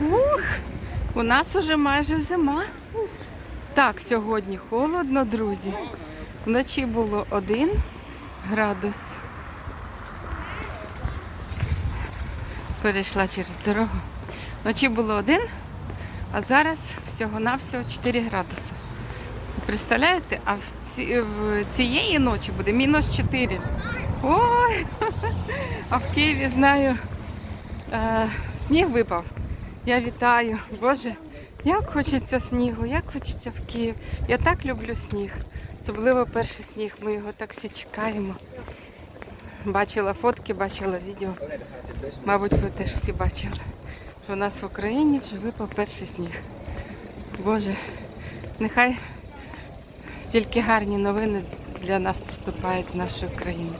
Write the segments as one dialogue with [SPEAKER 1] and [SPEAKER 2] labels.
[SPEAKER 1] Ух, у нас уже майже зима. Так, сьогодні холодно, друзі. Вночі було 1 градус. Перейшла через дорогу. Вночі було 1, а зараз всього-навсього 4 градуси. Представляєте, а в, ці, в цієї ночі буде мінус 4. Ой! А в Києві знаю, е, сніг випав. Я вітаю. Боже, як хочеться снігу, як хочеться в Київ. Я так люблю сніг. Особливо перший сніг. Ми його так всі чекаємо. Бачила фотки, бачила відео. Мабуть, ви теж всі бачили, що у нас в Україні вже випав перший сніг. Боже, нехай тільки гарні новини для нас поступають з нашої країни.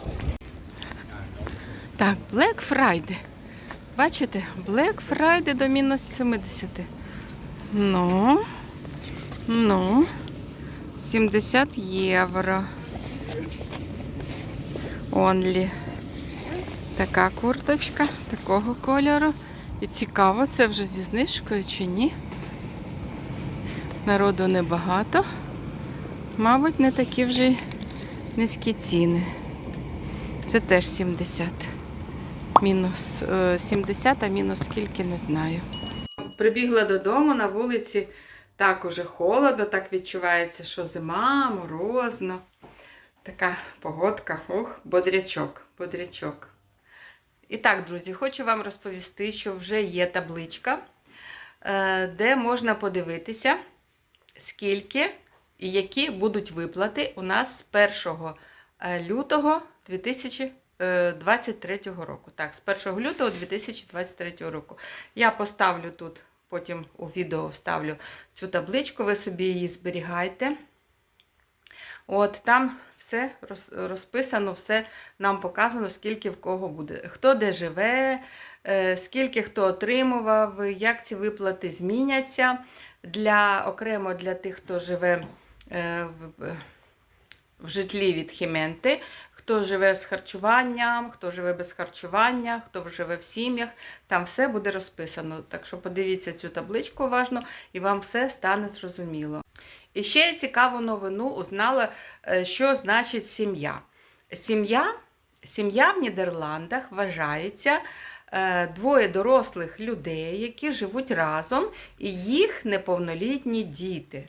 [SPEAKER 1] Так, Black Friday. Бачите, Black Friday до мінус 70. Ну, ну, 70 євро. Онлі. Така курточка, такого кольору. І цікаво, це вже зі знижкою чи ні. Народу небагато. Мабуть, не такі вже низькі ціни. Це теж 70. Мінус е, 70, а мінус скільки не знаю. Прибігла додому на вулиці. Так уже холодно, так відчувається, що зима, морозно. Така погодка, ох, бодрячок, бодрячок. І так, друзі, хочу вам розповісти, що вже є табличка, е, де можна подивитися, скільки і які будуть виплати у нас з 1 е, лютого 2023 року. Так, з 1 лютого 2023 року. Я поставлю тут, потім у відео вставлю цю табличку, ви собі її зберігайте. От там все розписано, все нам показано, скільки в кого буде, хто де живе, е, скільки хто отримував, як ці виплати зміняться для окремо для тих, хто живе е, в житлі від Хіменти, хто живе з харчуванням, хто живе без харчування, хто живе в сім'ях. Там все буде розписано. Так що подивіться цю табличку уважно і вам все стане зрозуміло. І ще цікаву новину узнала, е, що значить сім'я. Сім'я, сім'я в Нідерландах вважається е, двоє дорослих людей, які живуть разом, і їх неповнолітні діти.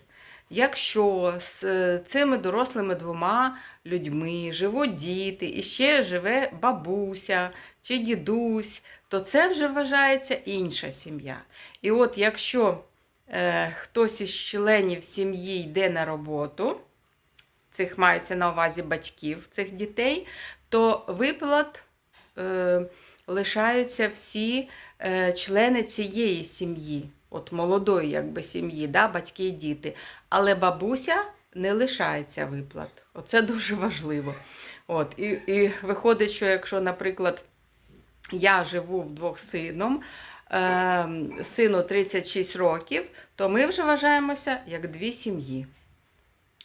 [SPEAKER 1] Якщо з е, цими дорослими двома людьми живуть діти, і ще живе бабуся чи дідусь, то це вже вважається інша сім'я. І от якщо е, хтось із членів сім'ї йде на роботу, цих мається на увазі батьків цих дітей, то виплат е, лишаються всі е, члени цієї сім'ї, от молодої якби, сім'ї, да, батьки і діти. Але бабуся не лишається виплат. Оце дуже важливо. От, і, і виходить, що якщо, наприклад, я живу вдвох сином, е, сину 36 років, то ми вже вважаємося як дві сім'ї.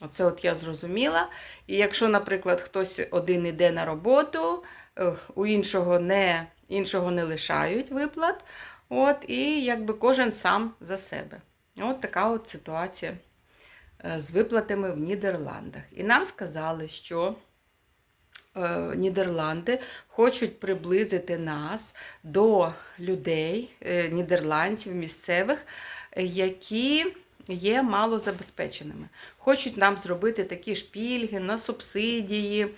[SPEAKER 1] Оце от я зрозуміла. І якщо, наприклад, хтось один іде на роботу, е, у іншого не, іншого не лишають виплат, от, і якби кожен сам за себе. От така от ситуація е, з виплатами в Нідерландах. І нам сказали, що е, Нідерланди хочуть приблизити нас до людей, е, нідерландців, місцевих, які є малозабезпеченими. Хочуть нам зробити такі ж пільги на субсидії,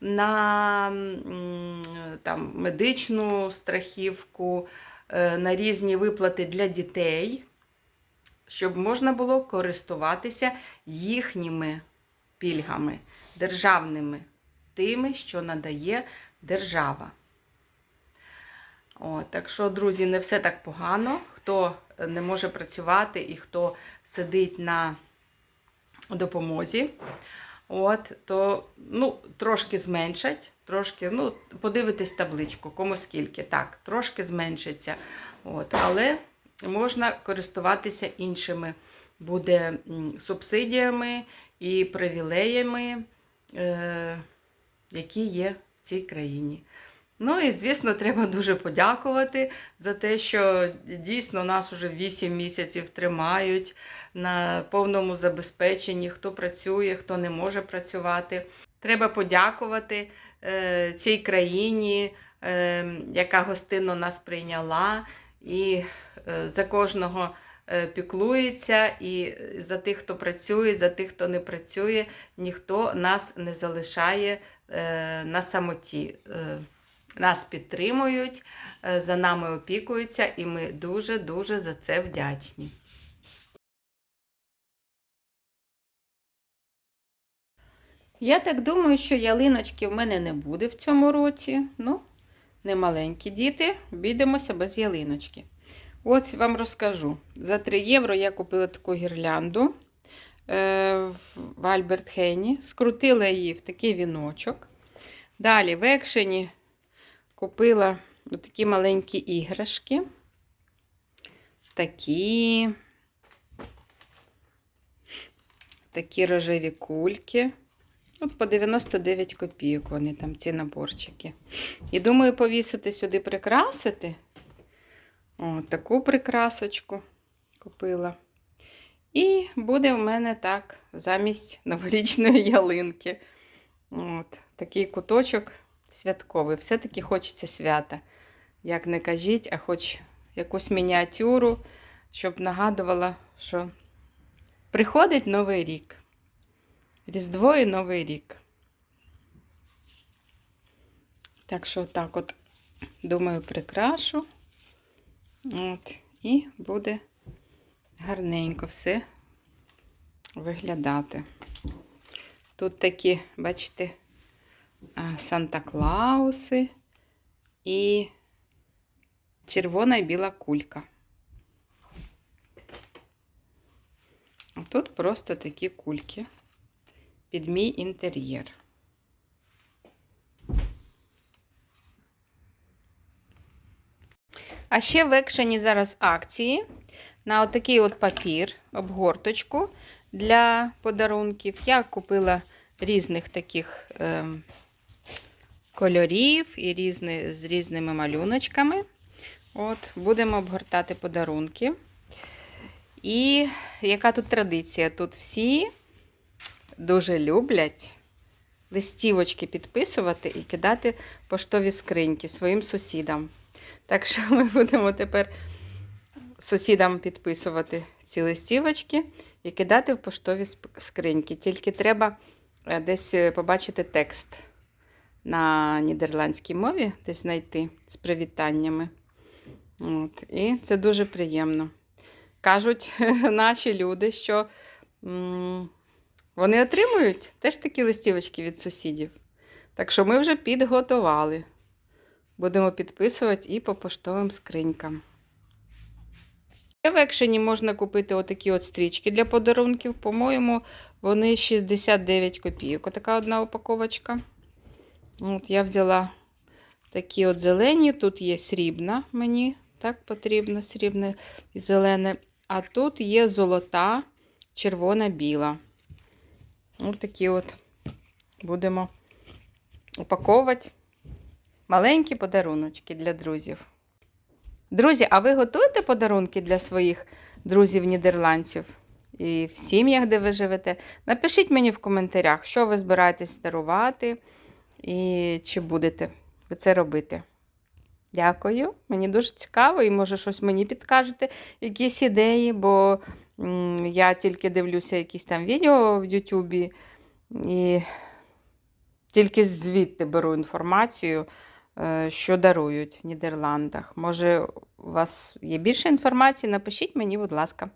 [SPEAKER 1] на там, медичну страхівку, на різні виплати для дітей, щоб можна було користуватися їхніми пільгами, державними, тими, що надає держава. О, так що, друзі, не все так погано. Хто не може працювати і хто сидить на допомозі, от, то ну, трошки зменшать, трошки, ну, подивитись табличку, кому скільки. Так, трошки зменшиться. От, але можна користуватися іншими буде субсидіями і привілеями, е, які є в цій країні. Ну і, звісно, треба дуже подякувати за те, що дійсно нас уже 8 місяців тримають на повному забезпеченні, хто працює, хто не може працювати. Треба подякувати е, цій країні, е, яка гостинно нас прийняла, і е, за кожного е, піклується, і за тих, хто працює, за тих, хто не працює, ніхто нас не залишає е, на самоті. Е, нас підтримують, е, за нами опікуються, і ми дуже-дуже за це вдячні. Я так думаю, що ялиночки в мене не буде в цьому році. Ну, не маленькі діти, обійдемося без ялиночки. Ось вам розкажу. За 3 євро я купила таку гірлянду е, в Альберт Хейні, скрутила її в такий віночок. Далі в екшені купила такі маленькі іграшки. Такі. Такі рожеві кульки. От по 99 копійок вони там, ці наборчики. І думаю, повісити сюди прикрасити. О, таку прикрасочку купила. І буде в мене так замість новорічної ялинки. От, Такий куточок святковий. Все-таки хочеться свята. Як не кажіть, а хоч якусь мініатюру, щоб нагадувала, що приходить Новий рік. Різдво і Новий рік. Так що так от, думаю, прикрашу. От, і буде гарненько все виглядати. Тут такі, бачите, Санта-Клауси і червона і біла кулька. А тут просто такі кульки під мій інтер'єр. А ще в екшені зараз акції на отакий от папір, обгорточку для подарунків. Я купила різних таких е, кольорів і різні, з різними малюночками. От, Будемо обгортати подарунки. І яка тут традиція? Тут всі дуже люблять листівочки підписувати і кидати поштові скриньки своїм сусідам. Так що ми будемо тепер сусідам підписувати ці листівочки і кидати в поштові скриньки. Тільки треба десь побачити текст на нідерландській мові, десь знайти з привітаннями. От. І це дуже приємно. Кажуть наші люди, що м вони отримують теж такі листівочки від сусідів. Так що ми вже підготували. Будемо підписувати і по поштовим скринькам. В екшені можна купити отакі от стрічки для подарунків. По-моєму, вони 69 копійок. Отака одна упаковочка. От Я взяла такі от зелені. Тут є срібна, мені так потрібно, срібне і зелене. А тут є золота, червона, біла. Ось такі от будемо упаковувати маленькі подаруночки для друзів. Друзі, а ви готуєте подарунки для своїх друзів-нідерландців і в сім'ях, де ви живете? Напишіть мені в коментарях, що ви збираєтесь дарувати і чи будете ви це робити. Дякую, мені дуже цікаво, і може щось мені підкажете, якісь ідеї, бо я тільки дивлюся якісь там відео в Ютубі і тільки звідти беру інформацію. Е, що дарують в Нідерландах. Може, у вас є більше інформації? Напишіть мені, будь ласка.